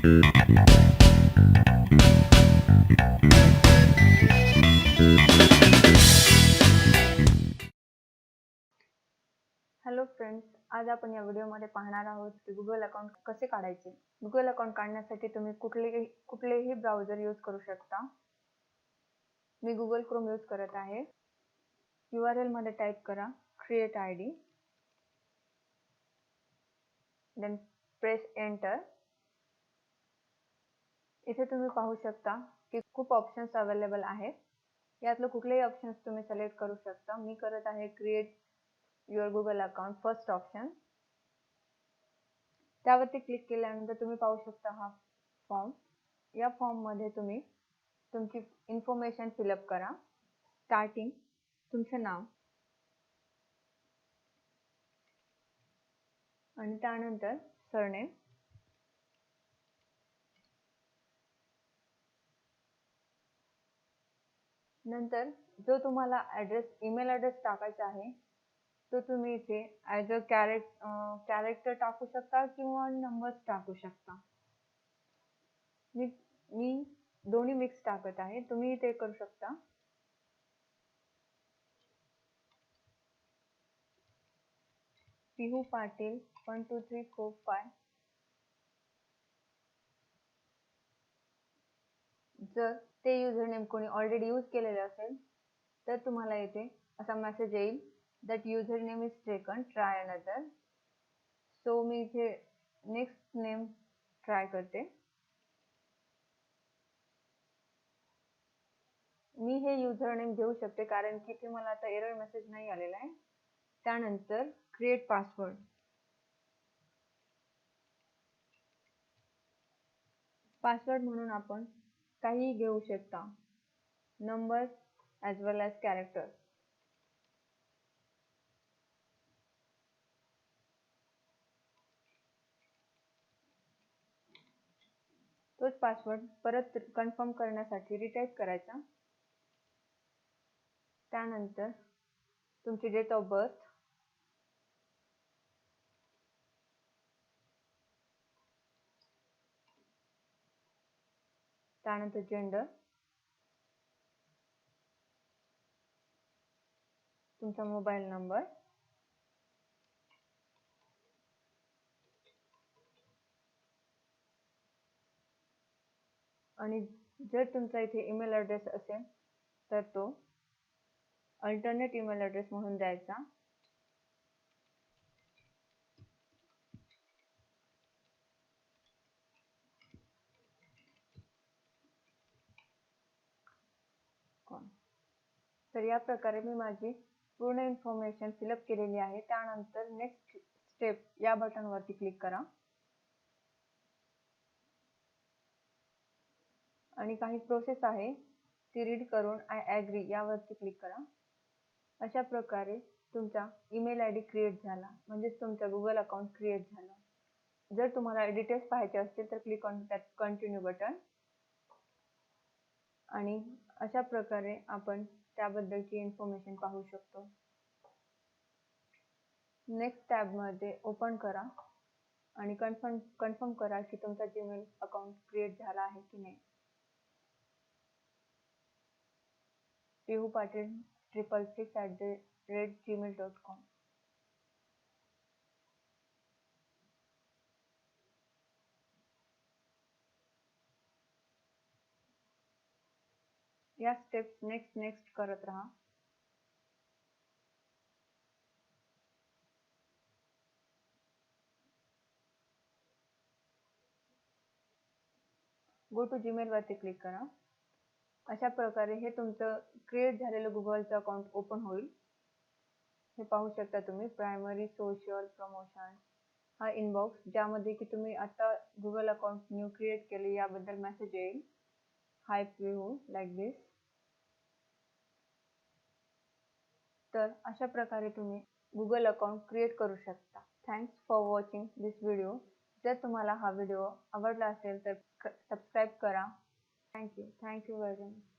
Hello friends आज आपण या व्हिडिओमध्ये पाहणार आहोत की गुगल अकाउंट कसे काढायचे? गुगल अकाउंट काढण्यासाठी तुम्ही कुठलेही कुठलेही ब्राउझर यूज करू शकता. मी गुगल क्रोम यूज करत आहे. यू आर एलमध्ये टाईप करा create I D then press enter इथे तुम्ही पाहू शकता की खूप ऑप्शन्स अवेलेबल आहेत. यातलं कुठलेही ऑप्शन्स तुम्ही सिलेक्ट करू शकता. मी करत आहे create your Google account first option त्यावरती क्लिक केल्यानंतर तुम्ही पाहू शकता हा फॉर्म या फॉर्ममध्ये तुम्ही तुमची इन्फॉर्मेशन फिलअप करा. स्टार्टिंग तुमचं नाव. आणि त्यानंतर सरनेम नंतर जो तुम्हाला ॲड्रेस ईमेल ॲड्रेस टाकायचा आहे तो तुम्ही इथे ॲज अ कॅरेक्ट कॅरेक्टर टाकू शकता किंवा नंबर्स टाकू शकता. मी मी दोन्ही मिक्स टाकत आहे. तुम्ही ते करू शकता. Pihu Patil one two three four five जर ते युजर नेम कोणी ऑलरेडी यूज केलेले असेल तर तुम्हाला येथे असा मेसेज येईल that username is taken try another. So मी इथे नेक्स्ट नेम ट्राय करते. मी हे युजर नेम घेऊ शकते कारण की इथे मला आता एरर मेसेज नाही आलेला आहे. त्यानंतर क्रिएट पासवर्ड पासवर्ड म्हणून आपण काहीही घेऊ शकता. Number as well as character तोच पासवर्ड परत कन्फर्म करण्यासाठी रिटाईप करायचा. त्यानंतर तुमची डेट ऑफ बर्थ त्यानंतर जेंडर तुमचा मोबाईल नंबर आणि जर तुमचा इथे ईमेल ॲड्रेस असेल तर तो अल्टरनेट ईमेल ॲड्रेस म्हणून द्यायचा. तर या प्रकारे मी माझी पूर्ण इन्फॉर्मेशन फिलअप केलेली आहे. त्यानंतर नेक्स्ट स्टेप या बटनवरती क्लिक करा. आणि काही प्रोसेस आहे ती रीड करून आय ॲग्री यावरती क्लिक करा. अशा प्रकारे तुमचा ईमेल आय डी क्रिएट झाला. म्हणजेच तुमचा गुगल अकाउंट क्रिएट झाला. जर तुम्हाला डिटेल्स पाहायचे असतील तर click on that continue button आणि अशा प्रकारे आपण त्याबद्दलची इन्फॉर्मेशन पाहू शकतो. नेक्स्ट टॅबमध्ये ओपन करा आणि कन्फर्म कन्फर्म करा की तुमचा जीमेल अकाउंट क्रिएट झाला आहे की नाही. Pihu Patil triple six at the rate Gmail dot com या स्टेप्स नेक्स्ट नेक्स्ट करत राहा. गो टू जीमेल वरती क्लिक करा. अशा प्रकारे हे तुमचं क्रिएट झालेलं गुगलचं अकाउंट ओपन होईल. हे पाहू शकता तुम्ही प्रायमरी सोशल प्रमोशन हा इनबॉक्स ज्यामध्ये की तुम्ही आता गुगल अकाउंट न्यू क्रिएट केले याबद्दल मेसेज येईल. हाय प्रिहू लाईक दिस तर अशा प्रकारे तुम्ही गुगल अकाउंट क्रिएट करू शकता. Thanks for watching this video जर तुम्हाला हा व्हिडिओ आवडला असेल तर सबस्क्राईब करा. Thank you thank you very much